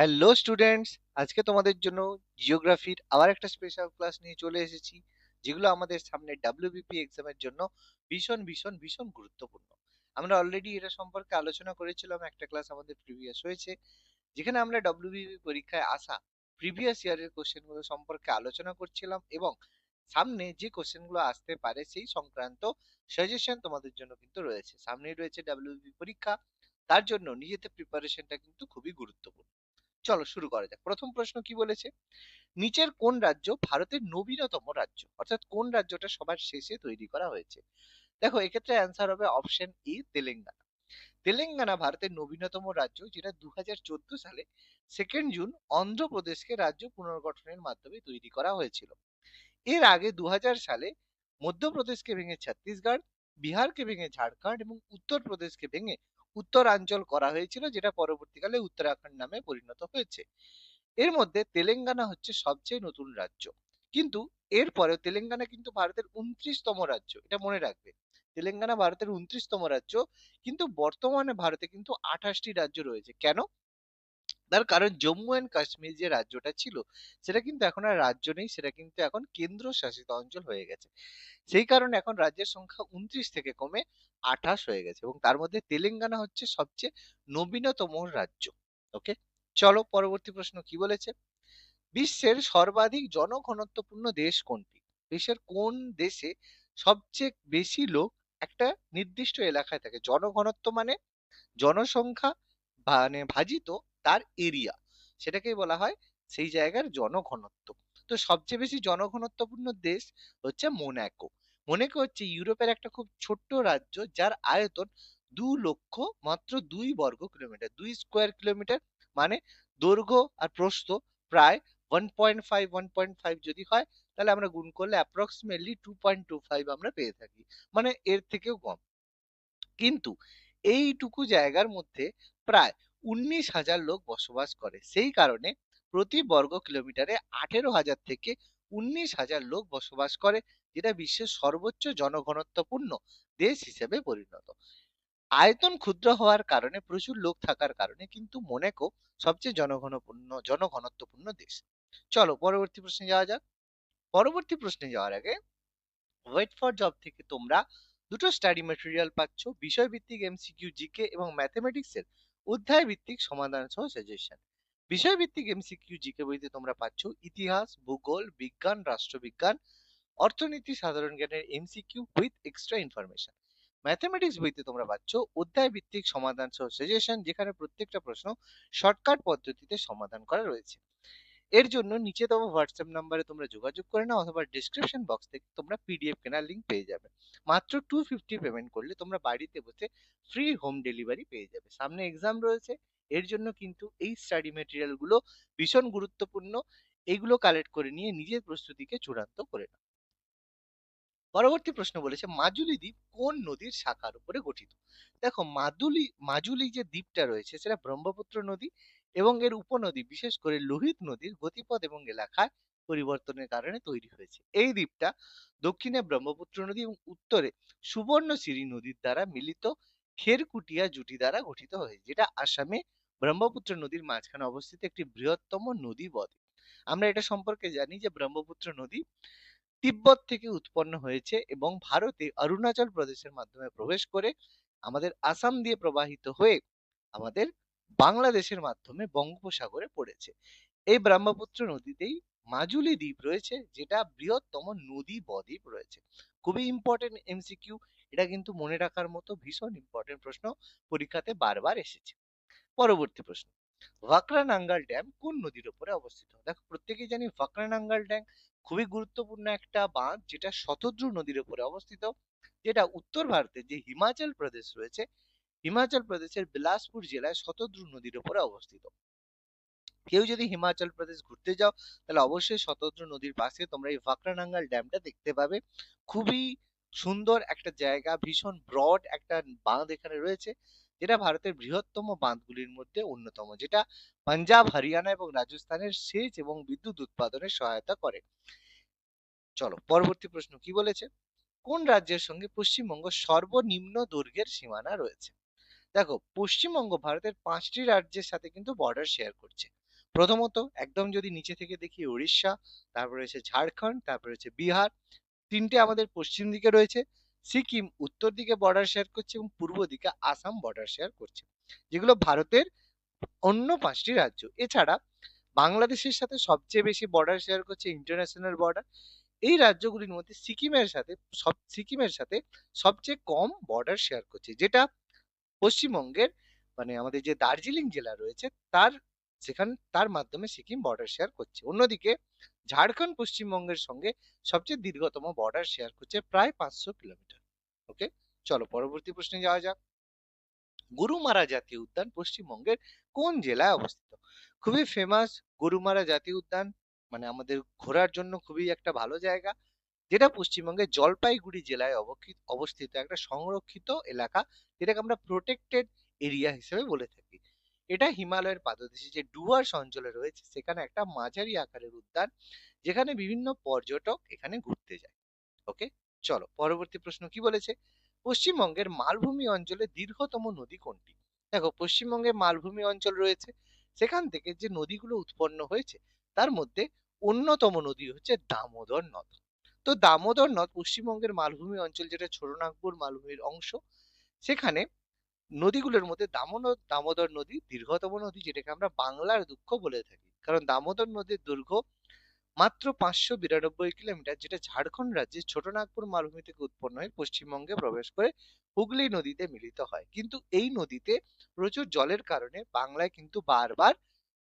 Hello students আজকে তোমাদের জন্য জিওগ্রাফির আবার একটা স্পেশাল ক্লাস নিয়ে চলে এসেছি, যেগুলো আমাদের সামনে ডাব্লিউবিপি এক্সামের জন্য ভীষণ ভীষণ ভীষণ গুরুত্বপূর্ণ। আমরা অলরেডি এটা সম্পর্কে আলোচনা করেছিলাম, একটা ক্লাস আমাদের প্রিভিয়াস হয়েছে, যেখানে আমরা ডাব্লিউবিপি পরীক্ষায় আসা প্রিভিয়াস ইয়ারের কোশ্চেনগুলো সম্পর্কে আলোচনা করছিলাম এবং সামনে যে কোশ্চেনগুলো আসতে পারে সেই সংক্রান্ত সাজেশন তোমাদের জন্য কিন্তু রয়েছে। সামনেই রয়েছে ডাব্লিউবিপি পরীক্ষা, তার জন্য নিজেদের প্রিপারেশনটা কিন্তু খুবই গুরুত্বপূর্ণ। চলো শুরু করা যাক। প্রথম প্রশ্ন কি বলেছে? নিচের কোন রাজ্য ভারতের নবীনতম রাজ্য? অর্থাৎ কোন রাজ্যটা সবার শেষে তৈরি করা হয়েছে? দেখো, এক্ষেত্রে অ্যান্সার হবে অপশন ই তেলেঙ্গানা। তেলেঙ্গানা ভারতের নবীনতম রাজ্য, যেটা দু হাজার চোদ্দ সালে সেকেন্ড জুন অন্ধ্রপ্রদেশকে রাজ্য পুনর্গঠনের মাধ্যমে তৈরি করা হয়েছিল। এর আগে দু হাজার সালে মধ্যপ্রদেশকে ভেঙে ছত্তিশগড়, বিহারকে ভেঙে ঝাড়খণ্ড এবং উত্তরপ্রদেশকে ভেঙে উত্তরাঞ্চল করা হয়েছিল, যেটা পরবর্তীকালে উত্তরাখণ্ড নামে পরিণত হয়েছে। এর মধ্যে তেলেঙ্গানা হচ্ছে সবচেয়ে নতুন রাজ্য। কিন্তু এরপরে তেলেঙ্গানা কিন্তু ভারতের উনত্রিশতম রাজ্য, এটা মনে রাখবে তেলেঙ্গানা ভারতের উনত্রিশতম রাজ্য, কিন্তু বর্তমানে ভারতে কিন্তু আঠাশটি রাজ্য রয়েছে। কেন? তার কারণ জম্মু অ্যান্ড কাশ্মীর যে রাজ্যটা ছিল, সেটা কিন্তু এখন আর রাজ্য নেই, সেটা কিন্তু এখন কেন্দ্র শাসিত অঞ্চল হয়ে গেছে। সেই কারণে এখন রাজ্যের সংখ্যা উনত্রিশ থেকে কমে আঠাশ হয়ে গেছে এবং তার মধ্যে তেলেঙ্গানা হচ্ছে সবচেয়ে নবীনতম রাজ্য। ওকে চলো পরবর্তী প্রশ্ন কি বলেছে? বিশ্বের সর্বাধিক জনঘনত্বপূর্ণ দেশ কোনটি? বিশ্বের কোন দেশে সবচেয়ে বেশি লোক একটা নির্দিষ্ট এলাকায় থাকে? জনঘনত্ব মানে জনসংখ্যা মানে ভাজিত তার এরিয়া সেটাকেই বলা হয় সেই জায়গার জনঘনত্ব। তো সবচেয়ে বেশি জনঘনত্বপূর্ণ দেশ হচ্ছে মোনাকো মোনাকো হচ্ছে ইউরোপের একটা খুব ছোট্ট রাজ্য যার আয়তন দু লক্ষ মাত্র দুই বর্গ কিলোমিটার। দুই স্কোয়ার কিলোমিটার মানে দৈর্ঘ্য আর প্রস্থ প্রায় one point five one point five যদি হয়, তাহলে আমরা গুণ করলে approximately two point two five আমরা পেয়ে থাকি। মানে এর থেকেও কম। কিন্তু এইটুকু জায়গার মধ্যে প্রায় উনিশ হাজার লোক বসবাস করে। সেই কারণে প্রতি বর্গ কিলোমিটারে আঠেরো হাজার থেকে উনিশ হাজার লোক বসবাস করে, যেটা বিশ্বের সর্বোচ্চ জনঘনত্বপূর্ণ দেশ হিসেবে পরিণত। আয়তন ক্ষুদ্র হওয়ার কারণে প্রচুর লোক থাকার কারণে কিন্তু মোনাকো সবচেয়ে জনঘনপূর্ণ, জনঘনত্বপূর্ণ দেশ। চলো পরবর্তী প্রশ্নে যাওয়া যাক। পরবর্তী প্রশ্নে যাওয়ার আগে ওয়েট ফর জব থেকে তোমরা দুটো স্টাডি ম্যাটেরিয়াল পাচ্ছ, বিষয়ভিত্তিক এমসিকিউ, জিকে এবং ম্যাথমেটিক্সের। অধ্যায় ভিত্তিক সমাধান সহ সাজেশন বিষয় ভিত্তিক এমসিকিউ জিকে বইতে তোমরা পাচ্ছ ইতিহাস, ভূগোল, বিজ্ঞান, রাষ্ট্রবিজ্ঞান, অর্থনীতি, সাধারণ জ্ঞানের MCQ with extra information mathematics বইতে তোমরা পাচ্ছ অধ্যায় ভিত্তিক সমাধান সহ সাজেশন যেখানে প্রত্যেকটা প্রশ্ন শর্টকাট পদ্ধতিতে সমাধান করা রয়েছে। এর জন্য নিচে দেওয়া হোয়াটসঅ্যাপ নাম্বারে তোমরা যোগাযোগ করে নাও অথবা ডিসক্রিপশন বক্স থেকে তোমরা পিডিএফ কেনার লিঙ্ক পেয়ে যাবে। মাত্র টু ফিফটি পেমেন্ট করলে তোমরা বাড়িতে বসে ফ্রি হোম ডেলিভারি পেয়ে যাবে। সামনে এক্সাম রয়েছে, এর জন্য কিন্তু এই স্টাডি মেটেরিয়ালগুলো ভীষণ গুরুত্বপূর্ণ। এগুলো কালেক্ট করে নিয়ে নিজের প্রস্তুতিকে চূড়ান্ত করে নাও। পরবর্তী প্রশ্ন বলেছে মাজুলি দ্বীপ কোন নদীর শাখার উপরে গঠিত? দেখো, মাদুলি মাজুলি যে দ্বীপটা রয়েছে সেটা ব্রহ্মপুত্র নদী এবং এর উপনদী, বিশেষ করে লোহিত নদীর গতিপথ এবং এলাকায় পরিবর্তনের কারণে তৈরি হয়েছে। এই দ্বীপটা দক্ষিণে ব্রহ্মপুত্র নদী এবং উত্তরে সুবর্ণশিরি নদীর দ্বারা মিলিত খেরকুটিয়া জুটি দ্বারা গঠিত হয়েছে, যেটা আসামে ব্রহ্মপুত্র নদীর মাঝখানে অবস্থিত একটি বৃহত্তম নদী বদ্বীপ আমরা এটা সম্পর্কে জানি যে ব্রহ্মপুত্র নদী তিব্বত থেকে উৎপন্ন হয়েছে এবং ভারতে অরুণাচল প্রদেশের মাধ্যমে প্রবেশ করে আমাদের আসাম দিয়ে প্রবাহিত হয়ে আমাদের বাংলাদেশের মাধ্যমে বঙ্গোপসাগরে পড়েছে। এই ব্রহ্মপুত্র নদীতেই মাজুলি দ্বীপ রয়েছে, যেটা বৃহত্তম নদী বদ্বীপ রয়েছে। খুবই ইম্পর্টেন্ট এমসিকিউ এটা কিন্তু মনে রাখার মতো ভীষণ ইম্পর্টেন্ট প্রশ্ন পরীক্ষাতে বারবার এসেছে। পরবর্তী প্রশ্ন। ভাকরানাঙ্গাল ড্যাম কোন নদীর উপরে অবস্থিত? দেখো, প্রত্যেকেই জানি ভাকরানাঙ্গাল ড্যাম খুবই গুরুত্বপূর্ণ একটা বাঁধ, যেটা শতদ্রু নদীর উপরে অবস্থিত, যেটা উত্তর ভারতে যে হিমাচল প্রদেশ রয়েছে, হিমাচল প্রদেশের বিলাসপুর জেলায় শতদ্রু নদীর উপরে অবস্থিত। কেউ যদি হিমাচল প্রদেশ ঘুরতে যাও, তাহলে অবশ্যই শতদ্রু নদীর পাশে তোমরা এই ভাকরানাঙ্গাল ড্যামটা দেখতে পাবে। খুবই সুন্দর একটা জায়গা, ভীষণ ব্রড একটা বাঁধ এখানে রয়েছে। যেটা ভারতের বৃহত্তম বাঁধগুলির মধ্যে অন্যতম, যেটা পাঞ্জাব, হরিয়ানা এবং রাজস্থানের সেচ এবং বিদ্যুৎ উৎপাদনে সহায়তা করে। চলো, পরবর্তী প্রশ্ন, কি বলেছে? কোন রাজ্যের সঙ্গে পশ্চিমবঙ্গ সর্বনিম্ন দৈর্ঘ্যের সীমানা রয়েছে? দেখো, পশ্চিমবঙ্গ ভারতের পাঁচটি রাজ্যের সাথে কিন্তু বর্ডার শেয়ার করছে। প্রথমত, একদম যদি নিচে থেকে দেখি উড়িষ্যা তারপর রয়েছে ঝাড়খণ্ড, তারপর রয়েছে বিহার, তিনটে আমাদের পশ্চিম দিকে রয়েছে। সিকিম, উত্তর দিকে বর্ডার শেয়ার করছে এবং পূর্ব দিকে আসাম বর্ডার শেয়ার করছে, যেগুলো ভারতের অন্য পাঁচটি রাজ্য। এছাড়া বাংলাদেশের সাথে সবচেয়ে বেশি বর্ডার শেয়ার করছে ইন্টারন্যাশনাল বর্ডার এই রাজ্যগুলির মধ্যে সিকিমের সাথে, সব, সিকিমের সাথে সবচেয়ে কম বর্ডার শেয়ার করছে, যেটা পশ্চিমবঙ্গের মানে আমাদের যে দার্জিলিং জেলা রয়েছে, তার সেখান তার মাধ্যমে সিকিম বর্ডার শেয়ার করছে। অন্যদিকে ঝাড়খণ্ড পশ্চিমবঙ্গের সঙ্গে সবচেয়ে দীর্ঘতম বর্ডার শেয়ার করছে প্রায় পাঁচশো কিলোমিটার। ওকে চলো পরবর্তী প্রশ্নে যাওয়া যাক। গরুমারা জাতীয় উদ্যান পশ্চিমবঙ্গের কোন জেলায় অবস্থিত? খুবই ফেমাস গরুমারা জাতীয় উদ্যান মানে আমাদের ঘোরার জন্য খুবই একটা ভালো জায়গা, যেটা পশ্চিমবঙ্গের জলপাইগুড়ি জেলায় অবস্থিত। একটা সংরক্ষিত এলাকা, যেটাকে আমরা প্রোটেক্টেড এরিয়া হিসেবে বলে থাকি। এটা হিমালয়ের পাদদেশে যে ডুয়ার্স অঞ্চলে রয়েছে, সেখানে একটা মাঝারি আকারের উদ্যান, যেখানে বিভিন্ন পর্যটক এখানে ঘুরতে যায়। ওকে? চলো, পরবর্তী প্রশ্ন কি বলেছে? পশ্চিমবঙ্গের মালভূমি অঞ্চলে দীর্ঘতম নদী কোনটি? দেখো পশ্চিমবঙ্গে মালভূমি অঞ্চল রয়েছে, সেখান থেকে যে নদীগুলো উৎপন্ন হয়েছে, তার মধ্যে অন্যতম নদী হচ্ছে দামোদর নদ। তো দামোদর নদ পশ্চিমবঙ্গের মালভূমি অঞ্চল, যেটা ছোটনাগপুর মালভূমির অংশ, সেখানে নদীগুলোর মধ্যে দামোদর দামোদর নদী, দীর্ঘতম নদী যেটাকে আমরা বাংলার দুঃখ বলে থাকি। কারণ দামোদর নদীর দৈর্ঘ্য মাত্র পাঁচশো বিরানব্বই কিলোমিটার, যেটা ঝাড়খণ্ড রাজ্যের ছোটনাগপুর মালভূমি থেকে উৎপন্ন হয়ে পশ্চিমবঙ্গে প্রবেশ করে হুগলি নদীতে মিলিত হয়। কিন্তু এই নদীতে প্রচুর জলের কারণে বাংলায় কিন্তু বারবার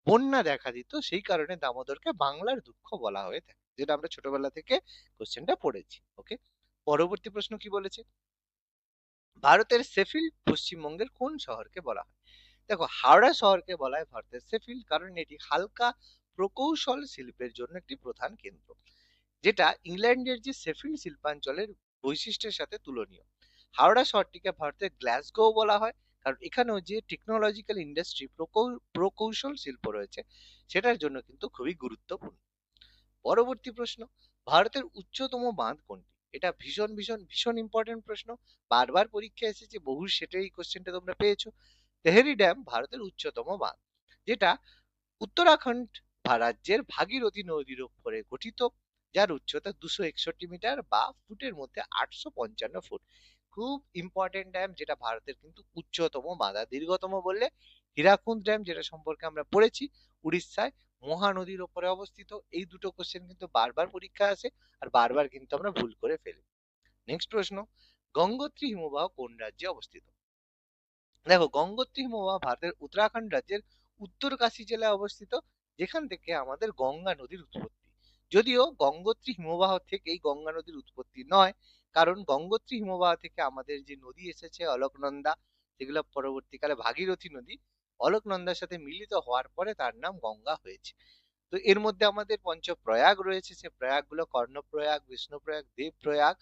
বন্যা দেখা দিত, সেই কারণে দামোদরকে বাংলার দুঃখ বলা হয়ে থাকে, যেটা আমরা ছোটবেলা থেকে কোশ্চেনটা পড়েছি ওকে পরবর্তী প্রশ্ন কি বলেছে? ভারতের সেফিল্ড পশ্চিমবঙ্গের কোন শহরকে বলা হয়? দেখো, হাওড়া শহরকে বলা হয় ভারতের সেফিল্ড কারণ এটি হালকা প্রকৌশল শিল্পের জন্য একটি প্রধান কেন্দ্র, যেটা ইংল্যান্ডের যে সেফিল্ড শিল্পাঞ্চলের বৈশিষ্ট্যের সাথে তুলনীয়। হাওড়া শহরটিকে ভারতের গ্লাসগো বলা হয়, কারণ এখানেও যে টেকনোলজিক্যাল ইন্ডাস্ট্রি প্রকৌশল শিল্প রয়েছে, সেটার জন্য কিন্তু খুবই গুরুত্বপূর্ণ। পরবর্তী প্রশ্ন, ভারতের উচ্চতম বাঁধ কোনটি? এটা ভীষণ ভীষণ ভীষণ ইম্পর্টেন্ট প্রশ্ন। বারবার পরীক্ষা এসেছে, বহু সেটা এই কোশ্চেনটা তোমরা পেয়েছ। তেহেরি ড্যাম ভারতের উচ্চতম বাঁধ, যেটা উত্তরাখণ্ড রাজ্যের ভাগীরথী নদীর উপরে গঠিত, যার উচ্চতা দুশো একষট্টি মিটার বা ফুটের মধ্যে আটশো পঞ্চান্ন ফুট। খুব ইম্পর্টেন্ট ড্যাম যেটা ভারতের কিন্তু উচ্চতম বাঁধা। দীর্ঘতম বললে হীরাকুন্দ ড্যাম যেটা সম্পর্কে আমরা পড়েছি, উড়িষ্যায় মহানদীর ওপরে অবস্থিত, এই দুটো কোশ্চেন কিন্তু বারবার পরীক্ষা আসে আর বারবার কিন্তু আমরা ভুল করে ফেলি। নেক্সট প্রশ্ন, গঙ্গোত্রী হিমবাহ কোন রাজ্যে অবস্থিত? দেখো, গঙ্গোত্রী হিমবাহ ভারতের উত্তরাখণ্ড রাজ্যের উত্তরকাশী জেলায় অবস্থিত, যেখান থেকে আমাদের গঙ্গা নদীর উৎপত্তি। যদিও গঙ্গোত্রী হিমবাহ থেকে এই গঙ্গা নদীর উৎপত্তি নয়, কারণ গঙ্গোত্রী হিমবাহ থেকে আমাদের যে নদী এসেছে, অলকনন্দা, সেগুলো পরবর্তীকালে ভাগীরথী নদী অলকনন্দার সাথে মিলিত হওয়ার পরে তার নাম গঙ্গা হয়েছে। তো এর মধ্যে আমাদের পঞ্চ প্রয়াগ রয়েছে, সে প্রয়াগগুলো কর্ণপ্রয়াগ, বিষ্ণুপ্রয়াগ, দেবপ্রয়াগ,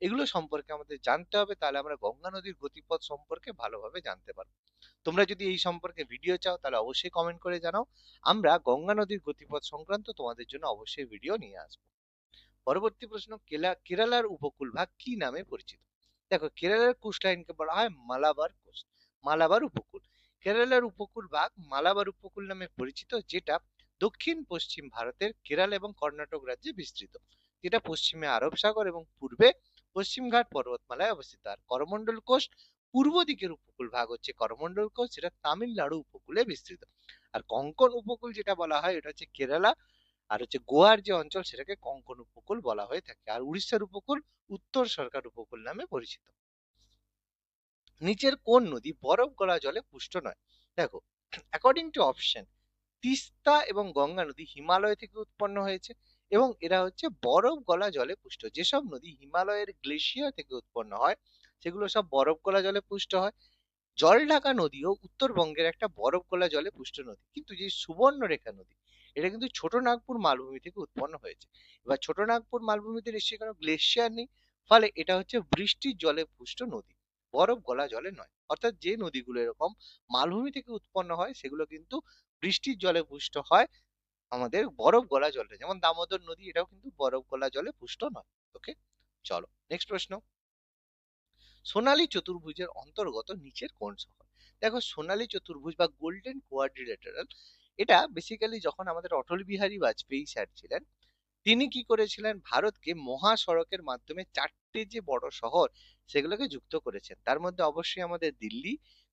এগুলো সম্পর্কে আমাদের জানতে হবে, তাহলে আমরা গঙ্গা নদীর গতিপথ সম্পর্কে ভালোভাবে জানতে পারব। তোমরা যদি এই সম্পর্কে ভিডিও চাও, তাহলে অবশ্যই কমেন্ট করে জানাও। আমরা গঙ্গা নদীর গতিপথ সংক্রান্ত তোমাদের জন্য অবশ্যই ভিডিও নিয়ে আসব। পরবর্তী প্রশ্ন কেরালার উপকূল ভাগ কি নামে পরিচিত? দেখো, কেরালার কোস্ট লাইনকে বলা হয় মালাবার কোস্ট মালাবার উপকূল। কেরালার উপকূল ভাগ মালাবার উপকূল নামে পরিচিত, যেটা দক্ষিণ পশ্চিম ভারতের কেরালা এবং কর্ণাটক রাজ্যে বিস্তৃত। যেটা পশ্চিমে আরব সাগর এবং পূর্বে পশ্চিমঘাট পর্বতমালায় অবস্থিত। আর করমন্ডল কোষ পূর্ব দিকের উপকূল ভাগ হচ্ছে করমন্ডল কোষ, যেটা তামিলনাড়ু উপকূলে বিস্তৃত। আর কঙ্কন উপকূল যেটা বলা হয়, এটা হচ্ছে কেরালা। আর হচ্ছে গোয়ার যে অঞ্চল, সেটাকে কঙ্কন উপকূল বলা হয়ে থাকে। আর উড়িষ্যার উপকূল উত্তর সরকার উপকূল নামে পরিচিত। নিচের কোন নদী বরফ গলা জলে পুষ্ট নয়? দেখো অ্যাকর্ডিং টু অপশন তিস্তা এবং গঙ্গা নদী হিমালয় থেকে উৎপন্ন হয়েছে এবং এরা হচ্ছে বরফ গলা জলে পুষ্ট। যেসব নদী হিমালয়ের গ্লেশিয়ার থেকে উৎপন্ন হয়, সেগুলো সব বরফ গলা জলে পুষ্ট হয়। জল ঢাকা নদীও উত্তরবঙ্গের একটা বরফ গলা জলে পুষ্ট নদী। কিন্তু যে সুবর্ণরেখা নদী, এটা কিন্তু ছোট নাগপুর মালভূমি থেকে উৎপন্ন হয়েছে। এবার ছোট নাগপুর মালভূমিতে নিশ্চয়ই কোনো গ্লেশিয়ার নেই, ফলে এটা হচ্ছে বৃষ্টির জলে পুষ্ট নদী। বরফ গলা জলে নয়। অর্থাৎ যে নদীগুলো এরকম মালভূমি থেকে উৎপন্ন হয়, সেগুলো কিন্তু বৃষ্টির জলে পুষ্ট হয়। আমাদের বরফ গলা জলে, যেমন দামোদর নদী, এটাও কিন্তু বরফ গলা জলে পুষ্ট নয়। ওকে চলো নেক্সট প্রশ্ন। সোনালী চতুর্ভুজের অন্তর্গত নিচের কোন শহর? দেখো, সোনালী চতুর্ভুজ বা গোল্ডেন কোয়াড্রিলেটারাল এটা বেসিক্যালি যখন আমাদের অটল বিহারী বাজপেয়ী স্যার ছিলেন তিনি কি করেছিলেন? ভারতকে মহাসড়কের মাধ্যমে চারটে যে বড় শহর, সেগুলোকে যুক্ত করেছেন। তার মধ্যে অবশ্যই আমাদের দিল্লি,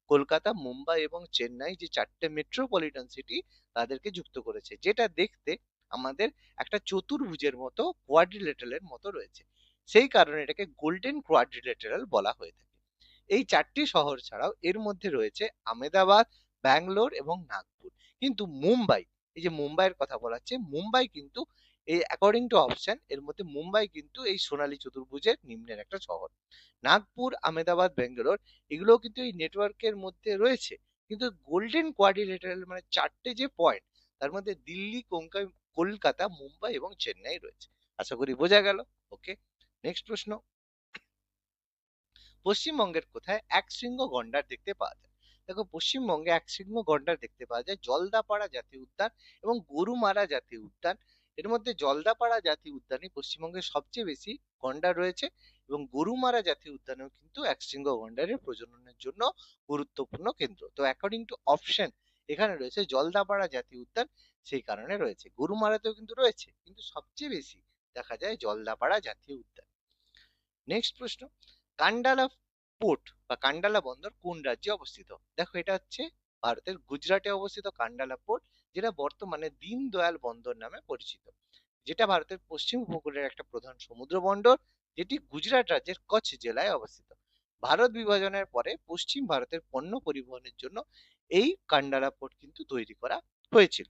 কলকাতা, মুম্বাই এবং চেন্নাই যে চারটে মেট্রোপলিটন সিটি তাদেরকে যুক্ত করেছে। যেটা দেখতে আমাদের একটা চতুর্ভুজের মতো কোয়াড্রিলেটারের মতো রয়েছে। সেই কারণে এটাকে গোল্ডেন কোয়াড্রিলেটারাল বলা হয়ে থাকে। এই চারটি শহর ছাড়াও এর মধ্যে রয়েছে আমেদাবাদ ব্যাঙ্গালোর এবং নাগপুর। কিন্তু মুম্বাই, এই যে মুম্বাইয়ের কথা বলা হচ্ছে মুম্বাই কিন্তু এই অ্যাকর্ডিং টু অপশন এর মধ্যে মুম্বাই কিন্তু এই সোনালী চতুর্ভুজের নিম্নের একটা শহর। নাগপুর আমেদাবাদ বেঙ্গালোর এগুলো কিন্তু এই নেটওয়ার্কের মধ্যে রয়েছে। কিন্তু গোল্ডেন কোয়াড্রিলেটারাল মানে চারটে যে পয়েন্ট তার মধ্যে দিল্লি কলকাতা, মুম্বাই এবং চেন্নাই রয়েছে। আশা করি বোঝা গেল। ওকে নেক্সট প্রশ্ন। পশ্চিমবঙ্গের কোথায় এক শৃঙ্গ গন্ডার দেখতে পাওয়া যায়? দেখো, পশ্চিমবঙ্গে এক শৃঙ্গ গন্ডার দেখতে পাওয়া যায় জলদাপাড়া জাতীয় উদ্যান এবং গরুমারা জাতীয় উদ্যান। এর মধ্যে জলদাপাড়া জাতীয় উদ্যানে পশ্চিমবঙ্গে সবচেয়ে বেশি গন্ডার রয়েছে এবং গরুমারা জাতীয় উদ্যানেও কিন্তু এক শৃঙ্গ গন্ডারের প্রজননের জন্য গুরুত্বপূর্ণ কেন্দ্র। তো অ্যাকর্ডিং টু অপশন এখানে রয়েছে জলদাপাড়া জাতীয় উদ্যান, সেই কারণে রয়েছে। গরুমারাতেও কিন্তু রয়েছে, কিন্তু সবচেয়ে বেশি দেখা যায় জলদাপাড়া জাতীয় উদ্যান। নেক্সট প্রশ্ন, কান্ডালা পোর্ট বা কান্ডালা বন্দর কোন রাজ্যে অবস্থিত? দেখো এটা হচ্ছে ভারতের গুজরাটে অবস্থিত কান্ডালা পোর্ট। যেটা বর্তমানে দীনদয়াল বন্দর নামে পরিচিত। যেটা ভারতের পশ্চিম উপকূলের একটা প্রধান সমুদ্র বন্দর, যেটি গুজরাট রাজ্যের কচ্ছ জেলায় অবস্থিত। ভারত বিভাজনের পরে পশ্চিম ভারতের পণ্য পরিবহনের জন্য এই কান্ডালা পোর্ট কিন্তু তৈরি করা হয়েছিল।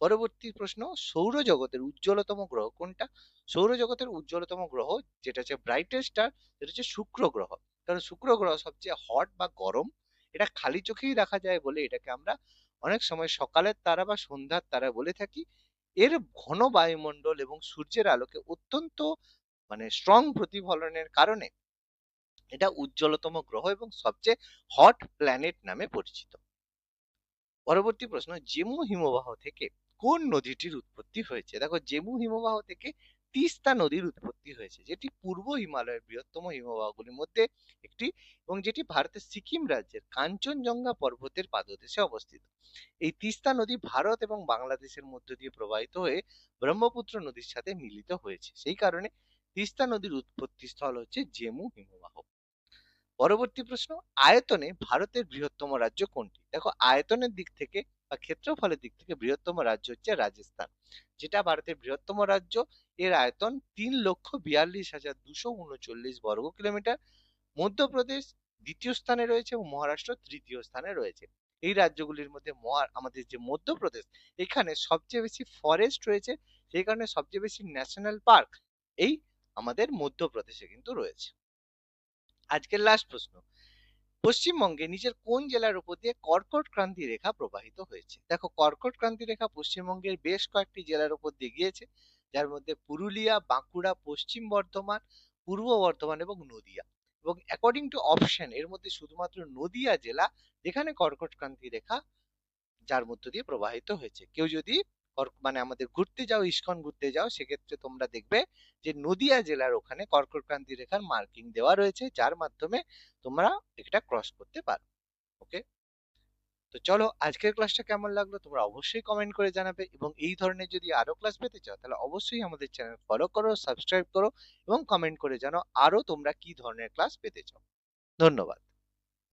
পরবর্তী প্রশ্ন, সৌরজগতের উজ্জ্বলতম গ্রহ কোনটা? সৌরজগতের উজ্জ্বলতম গ্রহ যেটা হচ্ছে ব্রাইটেস্ট স্টার সেটা হচ্ছে শুক্র গ্রহ। কারণ শুক্র গ্রহ সবচেয়ে হট বা গরম, এটা খালি চোখেই দেখা যায় বলে এটাকে আমরা অনেক সময় সকালের তারা বা সন্ধ্যার তারা বলে থাকি, এর ঘন বায়ুমণ্ডল এবং সূর্যের আলোকে অত্যন্ত মানে স্ট্রং প্রতিফলনের কারণে এটা উজ্জ্বলতম গ্রহ এবং সবচেয়ে হট প্ল্যানেট নামে পরিচিত। পরবর্তী প্রশ্ন, জেমু হিমবাহ থেকে কোন নদীটির উৎপত্তি হয়েছে? দেখো, জেমু হিমবাহ থেকে তিস্তা নদীর উৎপত্তি হয়েছে, যেটি পূর্ব হিমালয়ের বৃহত্তম হিমবাহগুলির মধ্যে একটি এবং যেটি ভারতের সিকিম রাজ্যের কাঞ্চনজঙ্ঘা পর্বতের পাদদেশে অবস্থিত। এই তিস্তা নদী ভারত এবং বাংলাদেশের মধ্য দিয়ে প্রবাহিত হয়ে ব্রহ্মপুত্র নদীর সাথে মিলিত হয়েছে। সেই কারণে তিস্তা নদীর উৎপত্তি স্থল হচ্ছে জেমু হিমবাহ। পরবর্তী প্রশ্ন, আয়তনে ভারতের বৃহত্তম রাজ্য কোনটি? দেখো, আয়তনের দিক থেকে বা ক্ষেত্রফলের দিক থেকে বৃহত্তম রাজ্য হচ্ছে রাজস্থান। যেটা ভারতের বৃহত্তম রাজ্য, এর আয়তন তিন লক্ষ বিয়াল্লিশ হাজার দুশো উনচল্লিশ বর্গ কিলোমিটার। মধ্যপ্রদেশ দ্বিতীয় স্থানে রয়েছে এবং মহারাষ্ট্র তৃতীয় স্থানে রয়েছে। এই রাজ্যগুলির মধ্যে আমাদের যে মধ্যপ্রদেশ, এখানে সবচেয়ে বেশি ফরেস্ট রয়েছে, সেই কারণে সবচেয়ে বেশি ন্যাশনাল পার্ক এই আমাদের মধ্যপ্রদেশে কিন্তু রয়েছে। আজকের লাস্ট প্রশ্ন পশ্চিমবঙ্গে নিজের কোন জেলার উপর দিয়ে কর্কট ক্রান্তি রেখা প্রবাহিত হয়েছে? দেখো, কর্কট ক্রান্তি রেখা পশ্চিমবঙ্গের বেশ কয়েকটি জেলার উপর দিয়ে গিয়েছে। যার মধ্যে পুরুলিয়া, বাঁকুড়া, পশ্চিম বর্ধমান, পূর্ব বর্ধমান এবং নদিয়া। এবং অ্যাকর্ডিং টু অপশন এর মধ্যে শুধুমাত্র নদিয়া জেলা যেখানে কর্কট ক্রান্তি রেখা যার মধ্য দিয়ে প্রবাহিত হয়েছে। কেউ যদি মানে আমাদের ঘুরতে যাও, ইস্কন ঘুরতে যাও, সেক্ষেত্রে তোমরা দেখবে যে নদিয়া জেলার ওখানে কর্কটক্রান্তি রেখার মার্কিং দেওয়া রয়েছে, যার মাধ্যমে তোমরা এটা ক্রস করতে পারো ওকে তো চলো আজকের ক্লাসটা কেমন লাগল তোমরা অবশ্যই কমেন্ট করে জানাবে এবং এই ধরনের যদি আরও ক্লাস পেতে চাও, তাহলে অবশ্যই আমাদের চ্যানেল ফলো করো সাবস্ক্রাইব করো এবং কমেন্ট করে জানো আরও তোমরা কি ধরনের ক্লাস পেতে চাও। ধন্যবাদ।